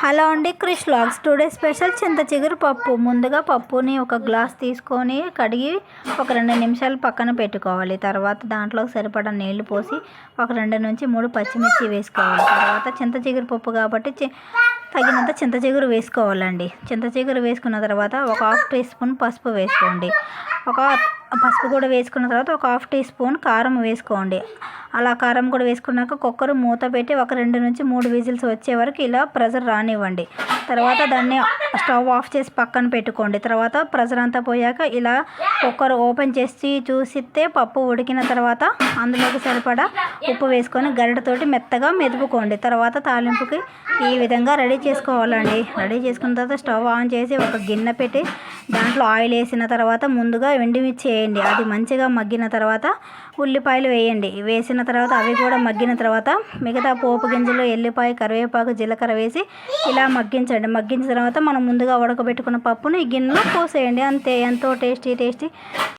Hello అండి Krish logs today special చింత చిగురు పప్పు. ముందుగా పప్పుని ఒక గ్లాస్ తీసుకొని కడిగి ఒక రెండు నిమిషాలు పక్కన పెట్టుకోవాలి. తర్వాత దాంట్లో సరిపడా నీళ్ళు పోసి ఒక రెండు నుంచి మూడు పచ్చిమిర్చి వేసుకోవాలి. తర్వాత చింత చిగురు పప్పు కాబట్టి తగినంత చింత చిగురు వేసుకోవాలండి. చింత చిగురు వేసుకున్న తర్వాత ఒక హాఫ్ టీ స్పూన్ పసుపు వేసుకోండి. ఒక పసుపు కూడా వేసుకున్న తర్వాత ఒక హాఫ్ టీ స్పూన్ కారం వేసుకోండి. అలా కారం కూడా వేసుకున్నాక కుక్కర్ మూత పెట్టి ఒక రెండు నుంచి మూడు విజిల్స్ వచ్చే వరకు ఇలా ప్రెజర్ రానివ్వండి. తర్వాత దాన్ని స్టవ్ ఆఫ్ చేసి పక్కన పెట్టుకోండి. తర్వాత ప్రెజర్ అంతా పోయాక ఇలా కుక్కర్ ఓపెన్ చేసి చూసితే పప్పు ఉడికిన తర్వాత అందులోకి సరిపడా ఉప్పు వేసుకొని గరిటతోటి మెత్తగా మెదుపుకోండి. తర్వాత తాలింపుకి ఈ విధంగా రెడీ చేసుకోవాలండి. రెడీ చేసుకున్న తర్వాత స్టవ్ ఆన్ చేసి ఒక గిన్నె పెట్టి దాంట్లో ఆయిల్ వేసిన తర్వాత ముందుగా ఎండుమిర్చి వేయండి అది మంచిగా మగ్గిన తర్వాత ఉల్లిపాయలు వేయండి. వేసిన తర్వాత అవి కూడా మగ్గిన తర్వాత మిగతా పోపు గింజలు ఎల్లిపాయ కరివేపాకు జీలకర్ర వేసి ఇలా మగ్గించండి. మగ్గించిన తర్వాత మనం ముందుగా ఉడకబెట్టుకున్న పప్పును ఈ గిన్నెలో పోసేయండి. అంతే. ఎంతో టేస్టీ టేస్టీ.